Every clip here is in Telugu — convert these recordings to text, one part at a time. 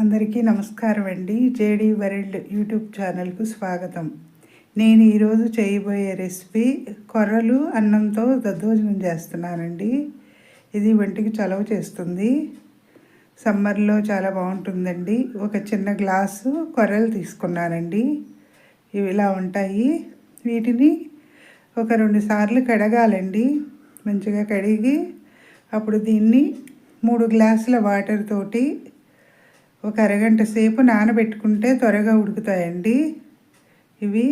అందరికీ నమస్కారం అండి. జేడీ వరల్డ్ యూట్యూబ్ ఛానల్కు స్వాగతం. నేను ఈరోజు చేయబోయే రెసిపీ కొర్రలు అన్నంతో దద్దోజనం చేస్తున్నానండి. ఇది ఒంటికి చలవ చేస్తుంది. సమ్మర్లో చాలా బాగుంటుందండి. ఒక చిన్న గ్లాసు కొర్రలు తీసుకున్నానండి. ఇవి ఇలా ఉంటాయి. వీటిని ఒక రెండు సార్లు కడగాలండి. మంచిగా కడిగి అప్పుడు దీన్ని మూడు గ్లాసుల వాటర్ తోటి ఒక అరగంట సేపు నానబెట్టుకుంటే త్వరగా ఉడుకుతాయండి. ఇవి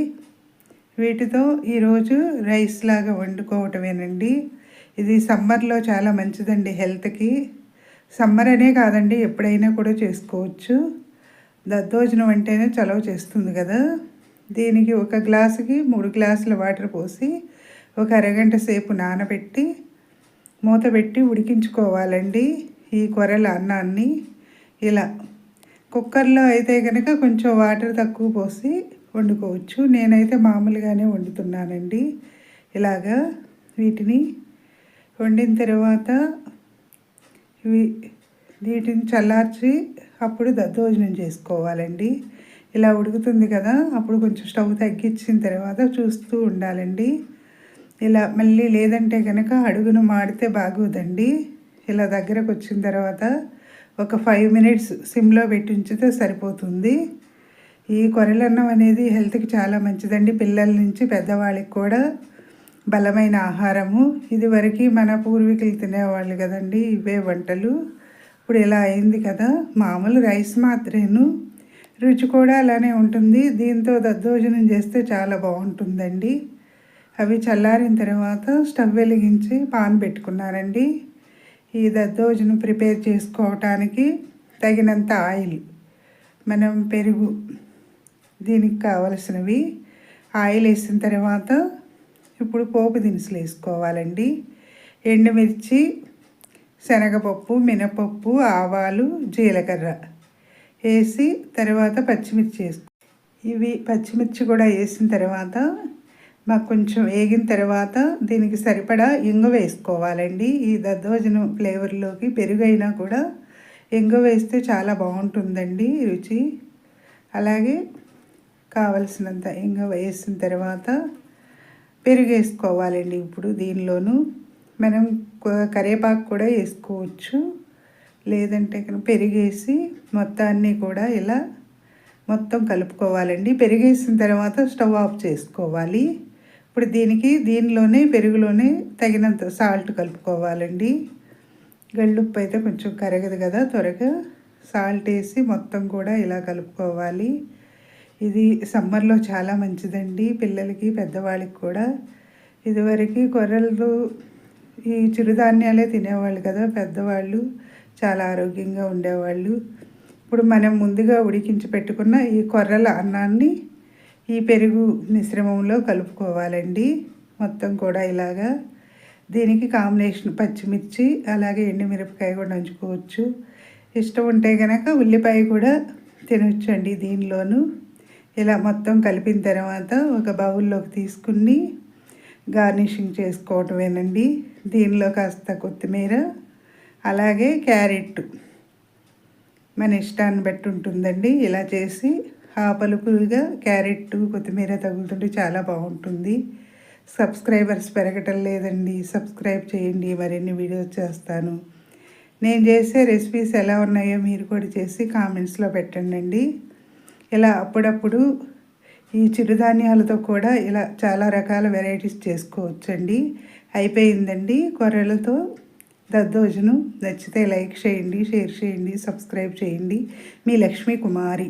వీటితో ఈరోజు రైస్ లాగా వండుకోవటమేనండి. ఇది సమ్మర్లో చాలా మంచిదండి హెల్త్కి. సమ్మర్ అనే కాదండి ఎప్పుడైనా కూడా చేసుకోవచ్చు. దద్దోజనం అంటేనే చలవ చేస్తుంది కదా. దీనికి ఒక గ్లాసుకి మూడు గ్లాసుల వాటర్ పోసి ఒక అరగంట సేపు నానబెట్టి మూత పెట్టి ఉడికించుకోవాలండి ఈ కొరల అన్నాన్ని. ఇలా కుక్కర్లో అయితే కనుక కొంచెం వాటర్ తక్కువ పోసి వండుకోవచ్చు. నేనైతే మామూలుగానే వండుతున్నానండి. ఇలాగా వీటిని వండిన తర్వాత ఇవి వీటిని చల్లార్చి అప్పుడు దద్దోజనం చేసుకోవాలండి. ఇలా ఉడుకుతుంది కదా అప్పుడు కొంచెం స్టవ్ తగ్గించిన తర్వాత చూస్తూ ఉండాలండి. ఇలా మళ్ళీ లేదంటే కనుక అడుగును మాడితే బాగోదండి. ఇలా దగ్గరకు వచ్చిన తర్వాత ఒక ఫైవ్ మినిట్స్ సిమ్లో పెట్టి ఉంచితే సరిపోతుంది. ఈ కొరలన్నం అనేది హెల్త్కి చాలా మంచిదండి. పిల్లల నుంచి పెద్దవాళ్ళకి కూడా బలమైన ఆహారము. ఇదివరకు మన పూర్వీకులు తినేవాళ్ళు కదండి ఇవే వంటలు. ఇప్పుడు ఇలా అయింది కదా. మామూలు రైస్ మాత్రేను. రుచి కూడా అలానే ఉంటుంది. దీంతో దద్దోజనం చేస్తే చాలా బాగుంటుందండి. అవి చల్లారిన తర్వాత స్టవ్ వెలిగించి పాన్ పెట్టుకున్నారండి ఈ దద్దోజును ప్రిపేర్ చేసుకోవటానికి తగినంత ఆయిల్ మనం పెరుగు దీనికి కావలసినవి ఆయిల్ వేసిన తర్వాత ఇప్పుడు పోపు దినుసులు వేసుకోవాలండి. ఎండుమిర్చి శనగపప్పు మినపప్పు ఆవాలు జీలకర్ర వేసి తర్వాత పచ్చిమిర్చి వేసుకో ఇవి పచ్చిమిర్చి కూడా వేసిన తర్వాత మాకు కొంచెం వేగిన తర్వాత దీనికి సరిపడా ఇంగు వేసుకోవాలండి. ఈ దద్దోజనం ఫ్లేవర్లోకి పెరుగైనా కూడా ఇంగు వేస్తే చాలా బాగుంటుందండి రుచి. అలాగే కావలసినంత ఇంగ వేసిన తర్వాత పెరుగు వేసుకోవాలండి ఇప్పుడు దీనిలోనూ. మనం కరివేపాకు కూడా వేసుకోవచ్చు. లేదంటే పెరిగేసి మొత్తాన్ని కూడా ఇలా మొత్తం కలుపుకోవాలండి. పెరిగేసిన తర్వాత స్టవ్ ఆఫ్ చేసుకోవాలి. ఇప్పుడు దీనికి దీనిలోనే పెరుగులోనే తగినంత సాల్ట్ కలుపుకోవాలండి. గళ్ళుప్పు అయితే కొంచెం కరగదు కదా త్వరగా సాల్ట్ వేసి మొత్తం కూడా ఇలా కలుపుకోవాలి. ఇది సమ్మర్లో చాలా మంచిదండి పిల్లలకి పెద్దవాళ్ళకి కూడా. ఇదివరకు కొర్రలు ఈ చిరుధాన్యాలే తినేవాళ్ళు కదా పెద్దవాళ్ళు చాలా ఆరోగ్యంగా ఉండేవాళ్ళు. ఇప్పుడు మనం ముందుగా ఉడికించి పెట్టుకున్న ఈ కొర్రల అన్నాన్ని ఈ పెరుగు మిశ్రమంలో కలుపుకోవాలండి. మొత్తం కూడా ఇలాగా దీనికి కాంబినేషన్ పచ్చిమిర్చి అలాగే ఎండుమిరపకాయ కూడా నంచుకోవచ్చు. ఇష్టం ఉంటే కనుక ఉల్లిపాయ కూడా తినొచ్చండి దీనిలోను. ఇలా మొత్తం కలిపిన తర్వాత ఒక బౌల్లోకి తీసుకుని గార్నిషింగ్ చేసుకోవటమేనండి. దీనిలో కాస్త కొత్తిమీర అలాగే క్యారెట్ మన ఇష్టాన్ని బట్టి ఉంటుందండి. ఇలా చేసి పలుకులుగా క్యారెట్ కొత్తిమీర తగులుతుంటే చాలా బాగుంటుంది. సబ్స్క్రైబర్స్ పెరగటం లేదండి. సబ్స్క్రైబ్ చేయండి. మరిన్ని వీడియోస్ చేస్తాను. నేను చేసే రెసిపీస్ ఎలా ఉన్నాయో మీరు కూడా చేసి కామెంట్స్లో పెట్టండి ఇలా అప్పుడప్పుడు ఈ చిరుధాన్యాలతో కూడా ఇలా చాలా రకాల వెరైటీస్ చేసుకోవచ్చండి. అయిపోయిందండి కొర్రలతో దద్దోజను నచ్చితే లైక్ చేయండి షేర్ చేయండి సబ్స్క్రైబ్ చేయండి. మీ లక్ష్మీ కుమారి.